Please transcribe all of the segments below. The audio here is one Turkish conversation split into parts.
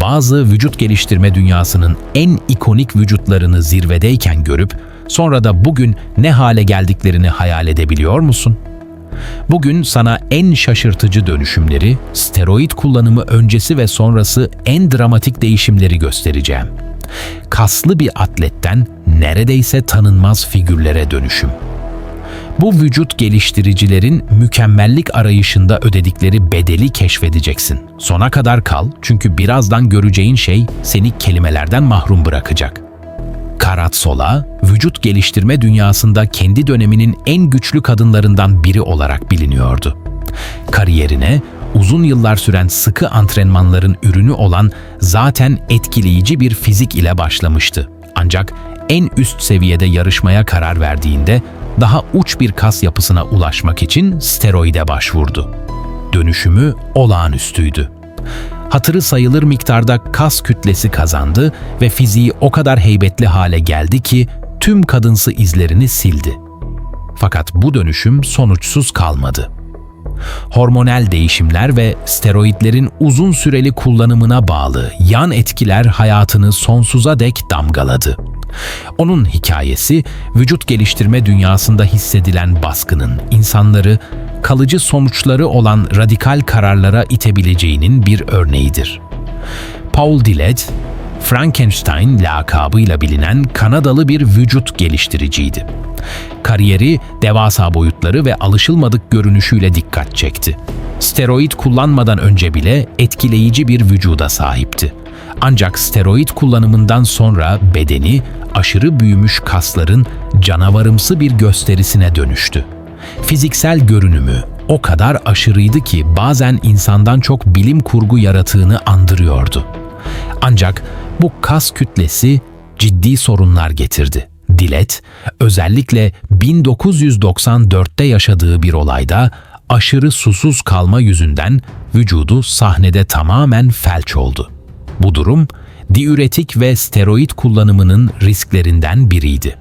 bazı vücut geliştirme dünyasının en ikonik vücutlarını zirvedeyken görüp sonra da bugün ne hale geldiklerini hayal edebiliyor musun? Bugün sana en şaşırtıcı dönüşümleri, steroid kullanımı öncesi ve sonrası en dramatik değişimleri göstereceğim. Kaslı bir atletten neredeyse tanınmaz figürlere dönüşüm. Bu vücut geliştiricilerin mükemmellik arayışında ödedikleri bedeli keşfedeceksin. Sona kadar kal çünkü birazdan göreceğin şey seni kelimelerden mahrum bırakacak. Karat Sola, vücut geliştirme dünyasında kendi döneminin en güçlü kadınlarından biri olarak biliniyordu. Kariyerine uzun yıllar süren sıkı antrenmanların ürünü olan zaten etkileyici bir fizik ile başlamıştı. Ancak en üst seviyede yarışmaya karar verdiğinde daha uç bir kas yapısına ulaşmak için steroide başvurdu. Dönüşümü olağanüstüydü. Hatırı sayılır miktarda kas kütlesi kazandı ve fiziği o kadar heybetli hale geldi ki tüm kadınsı izlerini sildi. Fakat bu dönüşüm sonuçsuz kalmadı. Hormonal değişimler ve steroidlerin uzun süreli kullanımına bağlı yan etkiler hayatını sonsuza dek damgaladı. Onun hikayesi vücut geliştirme dünyasında hissedilen baskının insanları kalıcı sonuçları olan radikal kararlara itebileceğinin bir örneğidir. Paul Dillett, Frankenstein lakabıyla bilinen Kanadalı bir vücut geliştiriciydi. Kariyeri devasa boyutları ve alışılmadık görünüşüyle dikkat çekti. Steroid kullanmadan önce bile etkileyici bir vücuda sahipti. Ancak steroid kullanımından sonra bedeni aşırı büyümüş kasların canavarımsı bir gösterisine dönüştü. Fiziksel görünümü o kadar aşırıydı ki bazen insandan çok bilim kurgu yaratığını andırıyordu. Ancak bu kas kütlesi ciddi sorunlar getirdi. Dilet, özellikle 1994'te yaşadığı bir olayda aşırı susuz kalma yüzünden vücudu sahnede tamamen felç oldu. Bu durum, diüretik ve steroid kullanımının risklerinden biriydi.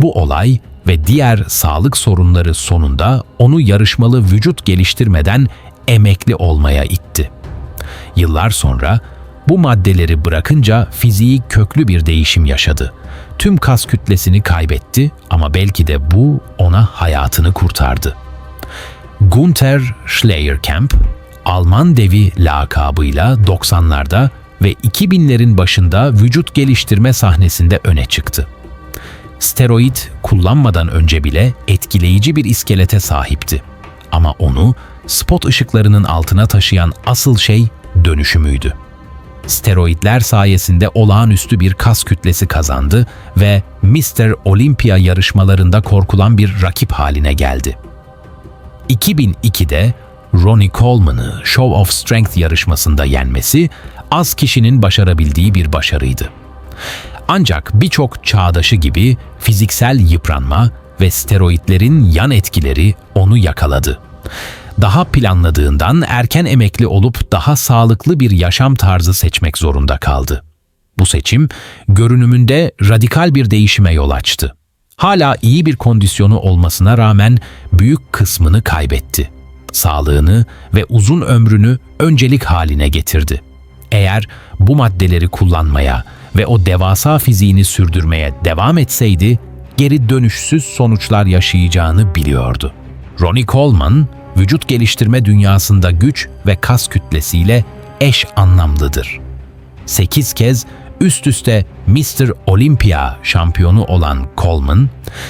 Bu olay ve diğer sağlık sorunları sonunda onu yarışmalı vücut geliştirmeden emekli olmaya itti. Yıllar sonra bu maddeleri bırakınca fiziği köklü bir değişim yaşadı. Tüm kas kütlesini kaybetti ama belki de bu ona hayatını kurtardı. Gunther Schleierkamp, Alman devi lakabıyla 90'larda ve 2000'lerin başında vücut geliştirme sahnesinde öne çıktı. Steroid kullanmadan önce bile etkileyici bir iskelete sahipti. Ama onu spot ışıklarının altına taşıyan asıl şey dönüşümüydü. Steroidler sayesinde olağanüstü bir kas kütlesi kazandı ve Mr. Olympia yarışmalarında korkulan bir rakip haline geldi. 2002'de Ronnie Coleman'ı Show of Strength yarışmasında yenmesi az kişinin başarabildiği bir başarıydı. Ancak birçok çağdaşı gibi fiziksel yıpranma ve steroidlerin yan etkileri onu yakaladı. Daha planladığından erken emekli olup daha sağlıklı bir yaşam tarzı seçmek zorunda kaldı. Bu seçim görünümünde radikal bir değişime yol açtı. Hala iyi bir kondisyonu olmasına rağmen büyük kısmını kaybetti. Sağlığını ve uzun ömrünü öncelik haline getirdi. Eğer bu maddeleri kullanmaya ve o devasa fiziğini sürdürmeye devam etseydi, geri dönüşsüz sonuçlar yaşayacağını biliyordu. Ronnie Coleman, vücut geliştirme dünyasında güç ve kas kütlesiyle eş anlamlıdır. 8 kez üst üste Mr. Olympia şampiyonu olan Coleman,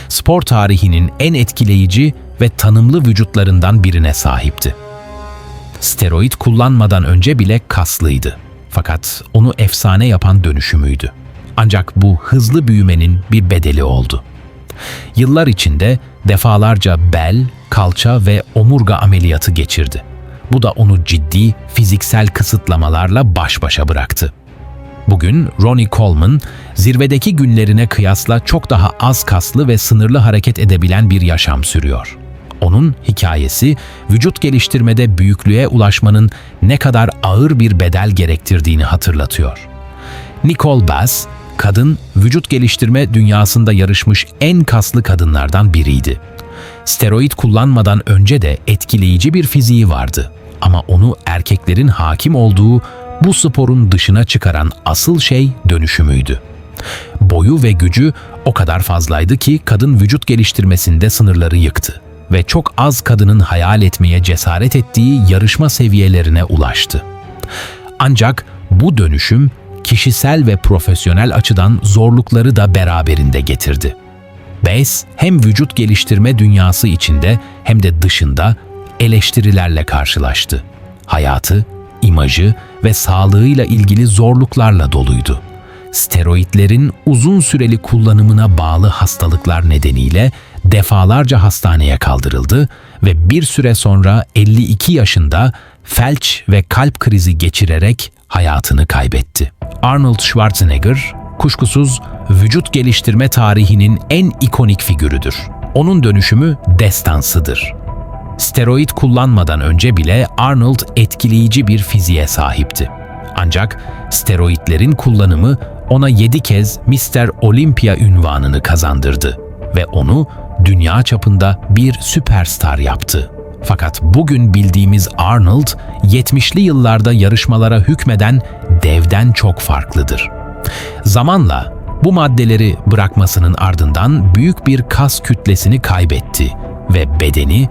spor tarihinin en etkileyici ve tanımlı vücutlarından birine sahipti. Steroid kullanmadan önce bile kaslıydı. Fakat onu efsane yapan dönüşümüydü. Ancak bu hızlı büyümenin bir bedeli oldu. Yıllar içinde defalarca bel, kalça ve omurga ameliyatı geçirdi. Bu da onu ciddi fiziksel kısıtlamalarla baş başa bıraktı. Bugün Ronnie Coleman, zirvedeki günlerine kıyasla çok daha az kaslı ve sınırlı hareket edebilen bir yaşam sürüyor. Onun hikayesi, vücut geliştirmede büyüklüğe ulaşmanın ne kadar ağır bir bedel gerektirdiğini hatırlatıyor. Nicole Bass, kadın vücut geliştirme dünyasında yarışmış en kaslı kadınlardan biriydi. Steroid kullanmadan önce de etkileyici bir fiziği vardı ama onu erkeklerin hakim olduğu bu sporun dışına çıkaran asıl şey dönüşümüydü. Boyu ve gücü o kadar fazlaydı ki kadın vücut geliştirmesinde sınırları yıktı ve çok az kadının hayal etmeye cesaret ettiği yarışma seviyelerine ulaştı. Ancak bu dönüşüm kişisel ve profesyonel açıdan zorlukları da beraberinde getirdi. Bass hem vücut geliştirme dünyası içinde hem de dışında eleştirilerle karşılaştı. Hayatı, imajı ve sağlığıyla ilgili zorluklarla doluydu. Steroidlerin uzun süreli kullanımına bağlı hastalıklar nedeniyle defalarca hastaneye kaldırıldı ve bir süre sonra 52 yaşında felç ve kalp krizi geçirerek hayatını kaybetti. Arnold Schwarzenegger kuşkusuz vücut geliştirme tarihinin en ikonik figürüdür. Onun dönüşümü destansıdır. Steroid kullanmadan önce bile Arnold etkileyici bir fiziğe sahipti. Ancak steroidlerin kullanımı ona 7 kez Mr. Olympia ünvanını kazandırdı ve onu dünya çapında bir süperstar yaptı. Fakat bugün bildiğimiz Arnold, 70'li yıllarda yarışmalara hükmeden devden çok farklıdır. Zamanla bu maddeleri bırakmasının ardından büyük bir kas kütlesini kaybetti ve bedeni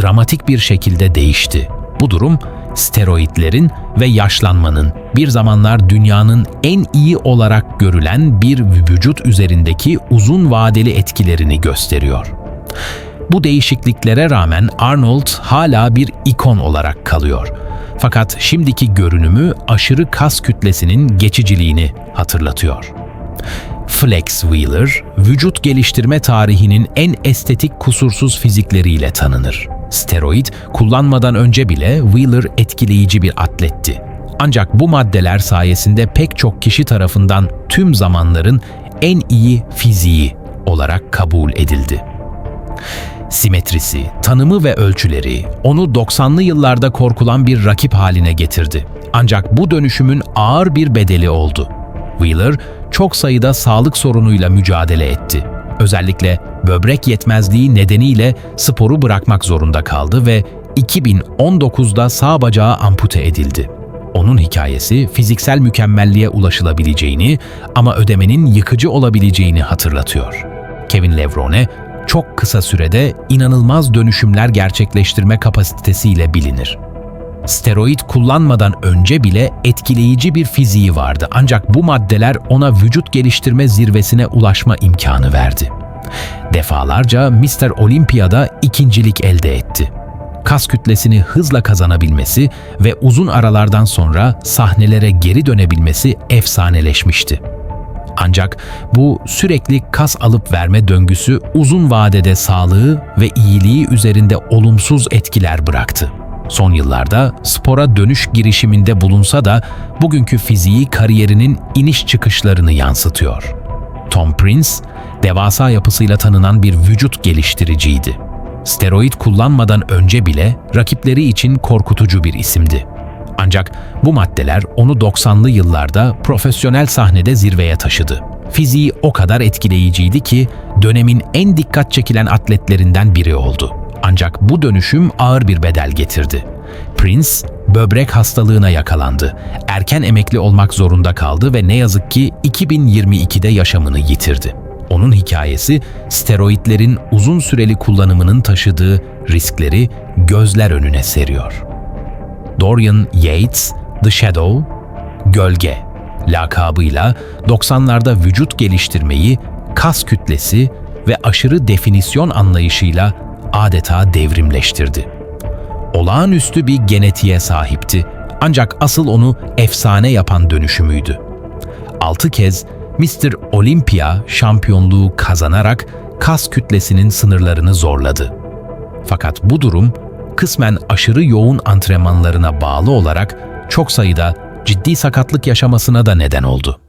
dramatik bir şekilde değişti. Bu durum steroidlerin ve yaşlanmanın bir zamanlar dünyanın en iyi olarak görülen bir vücut üzerindeki uzun vadeli etkilerini gösteriyor. Bu değişikliklere rağmen Arnold hala bir ikon olarak kalıyor. Fakat şimdiki görünümü aşırı kas kütlesinin geçiciliğini hatırlatıyor. Flex Wheeler, vücut geliştirme tarihinin en estetik kusursuz fizikleriyle tanınır. Steroid kullanmadan önce bile Wheeler etkileyici bir atletti. Ancak bu maddeler sayesinde pek çok kişi tarafından tüm zamanların en iyi fiziği olarak kabul edildi. Simetrisi, tanımı ve ölçüleri onu 90'lı yıllarda korkulan bir rakip haline getirdi. Ancak bu dönüşümün ağır bir bedeli oldu. Wheeler çok sayıda sağlık sorunuyla mücadele etti. Özellikle böbrek yetmezliği nedeniyle sporu bırakmak zorunda kaldı ve 2019'da sağ bacağı ampute edildi. Onun hikayesi fiziksel mükemmelliğe ulaşılabileceğini ama ödemenin yıkıcı olabileceğini hatırlatıyor. Kevin Levrone çok kısa sürede inanılmaz dönüşümler gerçekleştirme kapasitesiyle bilinir. Steroid kullanmadan önce bile etkileyici bir fiziği vardı ancak bu maddeler ona vücut geliştirme zirvesine ulaşma imkanı verdi. Defalarca Mr. Olympia'da ikincilik elde etti. Kas kütlesini hızla kazanabilmesi ve uzun aralardan sonra sahnelere geri dönebilmesi efsaneleşmişti. Ancak bu sürekli kas alıp verme döngüsü uzun vadede sağlığı ve iyiliği üzerinde olumsuz etkiler bıraktı. Son yıllarda spora dönüş girişiminde bulunsa da bugünkü fiziği kariyerinin iniş çıkışlarını yansıtıyor. Tom Prince, devasa yapısıyla tanınan bir vücut geliştiriciydi. Steroid kullanmadan önce bile rakipleri için korkutucu bir isimdi. Ancak bu maddeler onu 90'lı yıllarda profesyonel sahnede zirveye taşıdı. Fiziği o kadar etkileyiciydi ki dönemin en dikkat çekilen atletlerinden biri oldu. Ancak bu dönüşüm ağır bir bedel getirdi. Prince, böbrek hastalığına yakalandı. Erken emekli olmak zorunda kaldı ve ne yazık ki 2022'de yaşamını yitirdi. Onun hikayesi steroidlerin uzun süreli kullanımının taşıdığı riskleri gözler önüne seriyor. Dorian Yates, The Shadow, Gölge lakabıyla 90'larda vücut geliştirmeyi kas kütlesi ve aşırı definisyon anlayışıyla adeta devrimleştirdi. Olağanüstü bir genetiğe sahipti ancak asıl onu efsane yapan dönüşümüydü. Altı kez Mr. Olympia şampiyonluğu kazanarak kas kütlesinin sınırlarını zorladı. Fakat bu durum kısmen aşırı yoğun antrenmanlarına bağlı olarak çok sayıda ciddi sakatlık yaşamasına da neden oldu.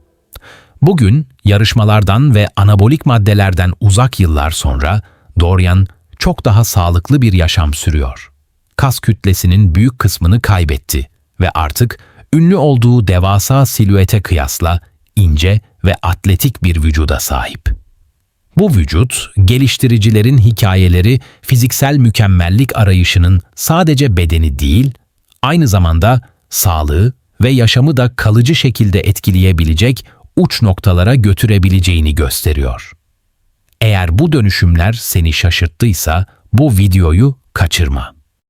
Bugün yarışmalardan ve anabolik maddelerden uzak yıllar sonra Dorian çok daha sağlıklı bir yaşam sürüyor. Kas kütlesinin büyük kısmını kaybetti ve artık ünlü olduğu devasa silüete kıyasla ince ve atletik bir vücuda sahip. Bu vücut, geliştiricilerin hikayeleri fiziksel mükemmellik arayışının sadece bedeni değil, aynı zamanda sağlığı ve yaşamı da kalıcı şekilde etkileyebilecek uç noktalara götürebileceğini gösteriyor. Eğer bu dönüşümler seni şaşırttıysa bu videoyu kaçırma.